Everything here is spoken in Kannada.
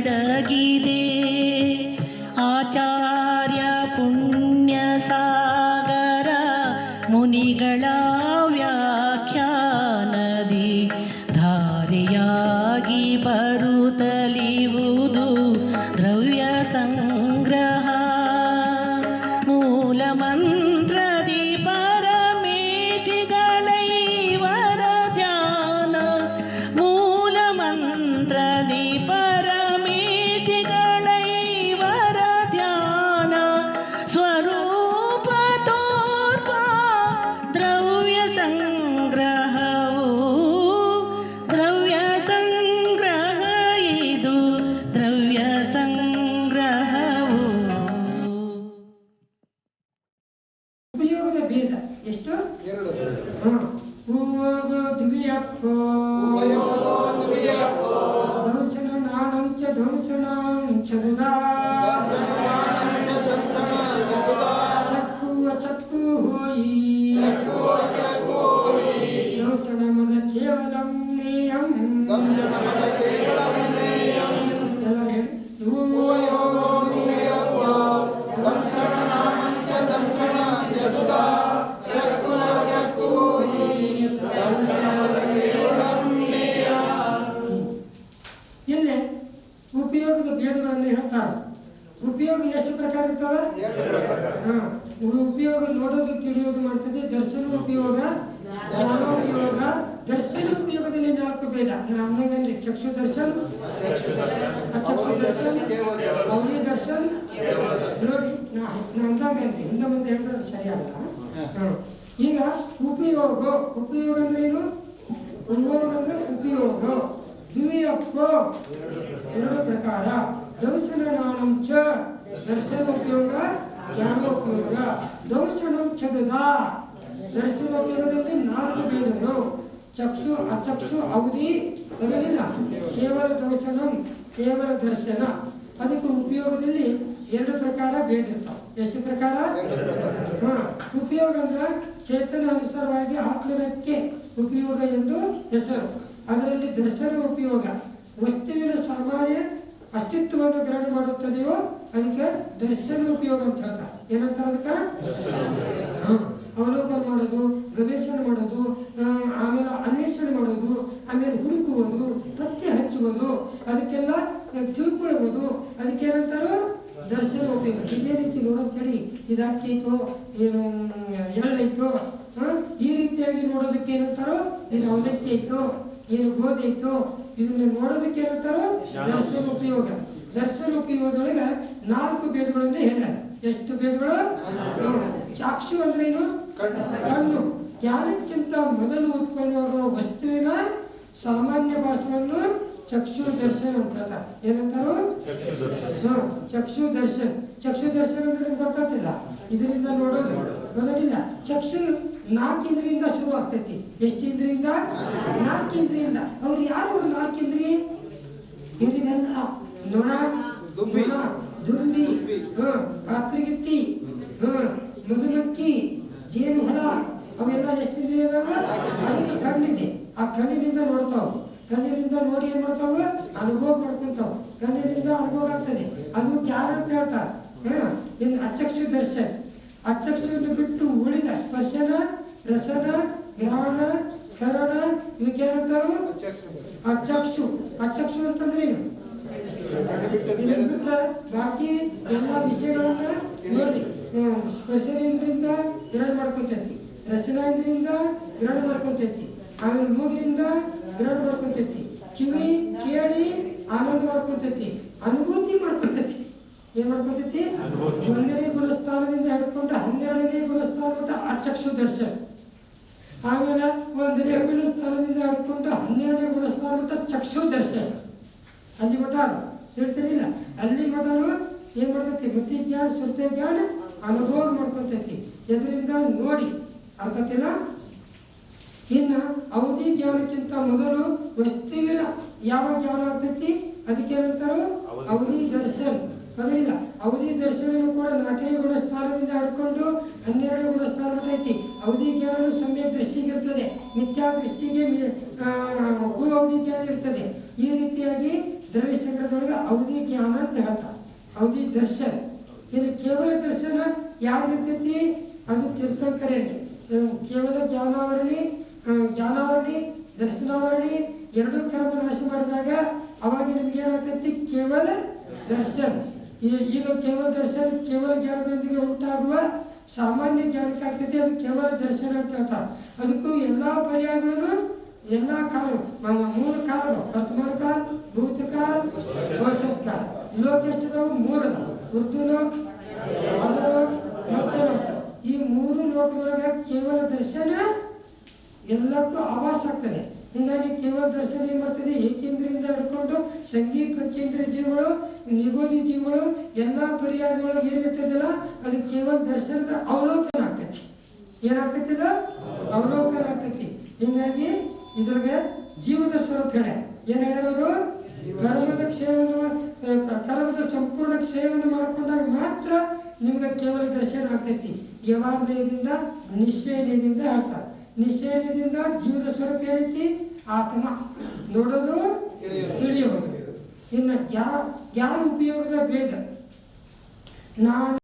ಅಡಗಿದೆ ನಾಣಂ ಚ ಧ್ವಂಸನಾಂ ಚದುದಾ ಚಕ್ಕು ಅಚಕ್ಕು ಹೋಯಿ ಧ್ವಂಸನ ಮದ ಕೇವಲಂ ನೇಯಂ ಎಲ್ಲ ಉಪಯೋಗದ ಭೇದಗಳನ್ನು ಹೇಳ್ತಾರೆ. ಉಪಯೋಗ ಎಷ್ಟು ಪ್ರಕಾರ ಇರ್ತಾವೆ? ಉಪಯೋಗ ನೋಡೋದು, ತಿಳಿಯೋದು ಮಾಡ್ತದೆ. ದರ್ಶನ ಉಪಯೋಗ ಜ್ಞಾನೋಪಯೋಗ ದರ್ಶನ ಉಪಯೋಗದಲ್ಲಿ ನಾಲ್ಕು ಭೇದ. ನಮ್ಮಲ್ಲಿ ಚಕ್ಷು ದರ್ಶನ್, ಅಚಕ್ಷು ದರ್ಶನ್ ಅವಳಿ ದರ್ಶನ್ ನೋಡಿ ನಾ ಅಂದಾಗಲ್ರಿ ಹಿಂದೆ ಮುಂದೆ ಹೇಳಿದ್ರೆ ಸರಿಯಾಗಲ್ಲ. ಈಗ ಉಪಯೋಗ ಉಪಯೋಗ ಅಂದ್ರೆ ಏನು ಉಪಯೋಗ ಅಂದ್ರೆ ಉಪಯೋಗ ದ್ವಿಯಪ್ಪ ಎರಡು ಪ್ರಕಾರ ದರ್ಶನ ಚ ದರ್ಶನ ಉಪಯೋಗ ಜ್ಞಾನೋಪಯೋಗ. ಚದದ ದರ್ಶನ ಉಪಯೋಗದಲ್ಲಿ ನಾಲ್ಕು ಭೇದಗಳು. ಚಕ್ಷು, ಅಚಕ್ಷು ಅವಧಿ ಬರಲಿಲ್ಲ ಕೇವಲ ದರ್ಶನಂ ಕೇವಲ ದರ್ಶನ. ಅದಕ್ಕೆ ಉಪಯೋಗದಲ್ಲಿ ಎರಡು ಪ್ರಕಾರ ಭೇದ ಎಷ್ಟು ಪ್ರಕಾರ? ಉಪಯೋಗ ಅಂದ್ರೆ ಚೇತನ ಅನುಸಾರವಾಗಿ ಆತ್ಮನಕ್ಕೆ ಉಪಯೋಗ ಎಂದು ಹೆಸರು. ಅದರಲ್ಲಿ ದರ್ಶನ ಉಪಯೋಗ. ವಸ್ತುವಿನ ಸಾಮಾನ್ಯ ಅಸ್ತಿತ್ವವನ್ನು ಗ್ರಹಣ ಮಾಡುತ್ತದೆಯೋ ಅದಕ್ಕೆ ದರ್ಶನ ಉಪಯೋಗ ಅಂತ ಹೇಳ್ತಾರೆ ಏನಂತಾರೆ ಅದಕ್ಕೆ ಅವಲೋಕನ ಮಾಡೋದು, ಗವೇಷಣೆ ಮಾಡೋದು ಆಮೇಲೆ ಅನ್ವೇಷಣೆ ಮಾಡೋದು, ಆಮೇಲೆ ಹುಡುಕುವುದು, ಪತ್ತೆ ಹಚ್ಚುವುದು, ಅದಕ್ಕೆಲ್ಲ ತಿಳ್ಕೊಳ್ಬೋದು ಅದಕ್ಕೆ ಏನಂತಾರೋ ದರ್ಶನ ಉಪಯೋಗ. ಇದೇ ರೀತಿ ನೋಡೋದು ಕಡಿ ಇದು ಅಕ್ಕಿ ಐತೋ ಏನು, ಎಳ್ಳೈತೋ? ಈ ರೀತಿಯಾಗಿ ನೋಡೋದಕ್ಕೆ ಏನಂತಾರೋ ಇದು ಅವಲಕ್ಕಿ ಐತೋ ಏನು ಗೋಧಿ ಐತೋ ಇದನ್ನ ನೋಡೋದಕ್ಕೆ ಏನಂತಾರೋ? ದರ್ಶನ ಉಪಯೋಗ. ದರ್ಶನ ಉಪಯೋಗದೊಳಗೆ ನಾಲ್ಕು ಭೇದಗಳನ್ನ ಹೇಳ್ಯಾರ. ಎಷ್ಟು ಭೇದಗಳು? ಸಾಕ್ಷಿ ಚಾಕ್ಷು ಅಂದ್ರೆ ಏನು ಕಣ್ಣು. ಜ್ಞಾನಕ್ಕಿಂತ ಮೊದಲು ಉತ್ಪನ್ನವಾಗುವ ವಸ್ತುವಿನ ಸಾಮಾನ್ಯ ಭಾಷೆಯನ್ನು ಚಕ್ಷು ದರ್ಶನ ಅಂತ. ಏನಂತಾರು? ಚಕ್ಷು ದರ್ಶನ್ ಚಕ್ಷು ದರ್ಶನ ಅಂದ್ರೆ ಗೊತ್ತಾಗ್ತಿಲ್ಲ. ಇದರಿಂದ ನೋಡೋದು. ಗೊತ್ತಾಗಿಲ್ಲ ಚಕ್ಷು ನಾಲ್ಕಿಂದ್ರಿಯಿಂದ ಶುರು ಆಗ್ತೈತಿ. ಎಷ್ಟು ಇಂದ್ರಿಯಿಂದ ನಾಲ್ಕಿಂದ್ರಿಯಿಂದ ಅವ್ರು ಯಾರು ಅವ್ರು ನಾಲ್ಕಿಂದ್ರಿ? ಇವರಿಗೆಲ್ಲ ನೊಣ ದುಂಬಿ. ಕಾತ್ರಿಗಿತ್ತಿ ಹ ಮಧುಮಕ್ಕಿ ಜೇನು ಹೊಲ ಅವೆಲ್ಲ ಎಷ್ಟು ಇಂದ್ರಿಯ ಅದಾವ? ಅದಕ್ಕೆ ಕಣ್ಣಿದೆ. ಆ ಕಣ್ಣಿನಿಂದ ನೋಡ್ತಾವ. ಕಣ್ಣಿನಿಂದ ನೋಡಿ ಏನ್ ಮಾಡ್ತಾವ? ಅನುಭವ ಮಾಡ್ಕೊಂತಾವ. ಕಣ್ಣಿನಿಂದ ಅನುಭವ ಆಗ್ತದೆ. ಅದು ಜ್ಞಾನ ಅಂತ ಹೇಳ್ತಾರೆ? ಇನ್ ಇನ್ನು ಅಚಕ್ಷು ದರ್ಶನ್. ಅಚಕ್ಷುವನ್ನು ಬಿಟ್ಟು ಉಳಿದ ಸ್ಪರ್ಶನ ರಸನ ಗ್ರಹಣ ಕರಣ ಇವಕ್ಕೆ ಅಚ್ಚಕ್ಷು. ಅಚ್ಚಕ್ಷು ಅಚಕ್ಷು ಅಂತಂದ್ರೆ ಏನು? ಬಾಕಿ ಎಲ್ಲ ವಿಷಯಗಳನ್ನ ನೋಡಿ. ಸ್ಪರ್ಶನೇಂದ್ರಿಂದ ಗ್ರಹಣ ಮಾಡ್ಕೊಂತೈತಿ. ರಸನೇಂದ್ರಿಂದ ಗ್ರಹಣ ಮಾಡ್ಕೊತೈತಿ. ಆಮೇಲೆ ಮೂಗಿನಿಂದ ಗ್ರಹಣ ಮಾಡ್ಕೊಂತೈತಿ. ಕಿವಿ ಕೇಳಿ ಆನಂದ ಮಾಡ್ಕೊಂತೈತಿ. ಅನುಭೂತಿ ಮಾಡ್ಕೊತೈತಿ. ಏನ್ ಮಾಡ್ಕೊತೈತಿ? ಒಂದನೇ ಗುಣಸ್ಥಾನದಿಂದ ಹನ್ನೆರಡನೇ ಗುಣಸ್ಥಾನ ಮಟ್ಟ ಅಚಕ್ಷು ದರ್ಶನ ಆಮೇಲೆ ಒಂದನೇ ಗುಣಸ್ಥಾನದಿಂದ ಹಿಡ್ಕೊಂಡು ಹನ್ನೆರಡನೇ ಗುಣಸ್ಥಾನ ಮಟ್ಟ ಚಕ್ಷು ದರ್ಶನ ಅಲ್ಲಿ ಮಟ್ಟ ಅದು ತಿಳ್ತಿರ್ಲಿಲ್ಲ ಅಲ್ಲಿ ಕೊಟ್ಟಾರು ಏನು ಮಾಡ್ತೈತಿ ಬುದ್ಧಿ ಜ್ಞಾನ ಸುರ್ತೆ ಜ್ಞಾನ ಅನುಭವ ಮಾಡ್ಕೊತೈತಿ ಇದರಿಂದ ನೋಡಿ ಅರ್ಥತಿಲ್ಲ ಇನ್ನು ಅವಧಿ ಜ್ಞಾನಕ್ಕಿಂತ ಮೊದಲು ವಸ್ತುವಿನ ಯಾವ ಜ್ಞಾನ ಆಗ್ತೈತಿ? ಅದಕ್ಕೆ ಏನಂತಾರೋ? ಅವಧಿ ದರ್ಶನ್. ಅದರಿಂದ ಅವಧಿ ದರ್ಶನವನ್ನು ಕೂಡ ನಾಲ್ಕನೇ ಗುಣಸ್ಥಾನದಿಂದ ಹಿಡ್ಕೊಂಡು ಹನ್ನೆರಡು ಗುಣಸ್ಥಾನ ಮಟ್ಟ ಐತಿ. ಅವಧಿ ಜ್ಞಾನ ಸಮ್ಯ ದೃಷ್ಟಿಗೆ ಇರ್ತದೆ ಮಿಥ್ಯಾ ದೃಷ್ಟಿಗೆ ಭೂ ಅವಧಿ ಜ್ಞಾನ ಇರ್ತದೆ. ಈ ರೀತಿಯಾಗಿ ದ್ರವ್ಯ ಸಂಗ್ರಹದೊಳಗೆ ಅವಧಿ ಜ್ಞಾನ ಅಂತ ಹೇಳ್ತಾರೆ. ಅವಧಿ ದರ್ಶನ. ಇದು ಕೇವಲ ದರ್ಶನ ಯಾರಿರ್ತೈತಿ ಅದು ತಿಳ್ಕೊಂಕರೇನೆ ಕೇವಲ ಜ್ಞಾನಾವರಣಿ ಜ್ಞಾನಾವರಣಿ, ದರ್ಶನಾವರಣಿ ಎರಡೂ ಕರ್ಮ ನಾಶ ಮಾಡಿದಾಗ ಅವಾಗ ನಿಮ್ಗೆ ಏನಾಗ್ತೈತಿ ಕೇವಲ ದರ್ಶನ. ಈಗ ಕೇವಲ ದರ್ಶನ, ಕೇವಲ ಜ್ಞಾನದೊಂದಿಗೆ ಉಂಟಾಗುವ ಸಾಮಾನ್ಯ ಜ್ಞಾನಕ್ಕೆ ಆಗ್ತದೆ ಅದು ಕೇವಲ ದರ್ಶನ ಅಂತ ಹೇಳ್ತಾರೆ ಅದಕ್ಕೂ ಎಲ್ಲ ಪರ್ಯಾಯಗಳನ್ನು ಎಲ್ಲ ಕಾಲ ನಮ್ಮ ಮೂರು ಕಾಲಗಳು ವರ್ತಮಾನ ಕಾಲ ಭೂತಕಾಲ ಭವಿಷ್ಯತ್ ಕಾಲ. ಲೋಕ ಮೂರು ಉರ್ದು ಲೋಕ ಲೋಕ, ಮತ್ತೆ ಲೋಕ. ಈ ಮೂರು ಲೋಕದೊಳಗೆ ಕೇವಲ ದರ್ಶನ ಎಲ್ಲಕ್ಕೂ ಆವಾಸ ಆಗ್ತದೆ. ಹೀಗಾಗಿ ಕೇವಲ ದರ್ಶನ ಏನು ಮಾಡ್ತದೆ? ಏಕೇಂದ್ರಿಯಿಂದ ಹಿಡ್ಕೊಂಡು ಸಂಗೀತ, ಕೇಂದ್ರ ಜೀವಗಳು, ನಿಗೋದಿ ಜೀವಗಳು, ಎಲ್ಲ ಪರ್ಯಾಯದೊಳಗೆ ಏನಿರ್ತದಲ್ಲ ಅದು ಕೇವಲ ದರ್ಶನದ ಅವಲೋಕನ ಆಗ್ತೈತಿ. ಏನಾಗ್ತೈತಿ ಅವಲೋಕನ ಆಗ್ತೈತಿ. ಹೀಗಾಗಿ ಇದ್ರಾಗ ಜೀವದ ಸ್ವರೂಪ ಹೇಳ. ಏನ್ ಹೇಳೋರು ಕರ್ಮದ ಕ್ಷಯವನ್ನು ಕರ್ಮದ ಸಂಪೂರ್ಣ ಕ್ಷಯವನ್ನು ಮಾಡಿಕೊಂಡಾಗ ಮಾತ್ರ ನಿಮ್ಗೆ ಕೇವಲ ದರ್ಶನ ಆಗ್ತೈತಿ. ಯವಾನ್ಯದಿಂದ ನಿಶ್ಚಯದಿಂದ ಹೇಳ್ತಾರೆ. ನಿಶ್ಚಯದಿಂದ ಜೀವದ ಸ್ವರೂಪ ಏನೈತಿ? ಆತ್ಮ. ನೋಡೋದು ತಿಳಿಯೋದು. ಇನ್ನು ಯಾರು ಜ್ಞಾನ ಉಪಯೋಗದ ಭೇದ. ನಾನು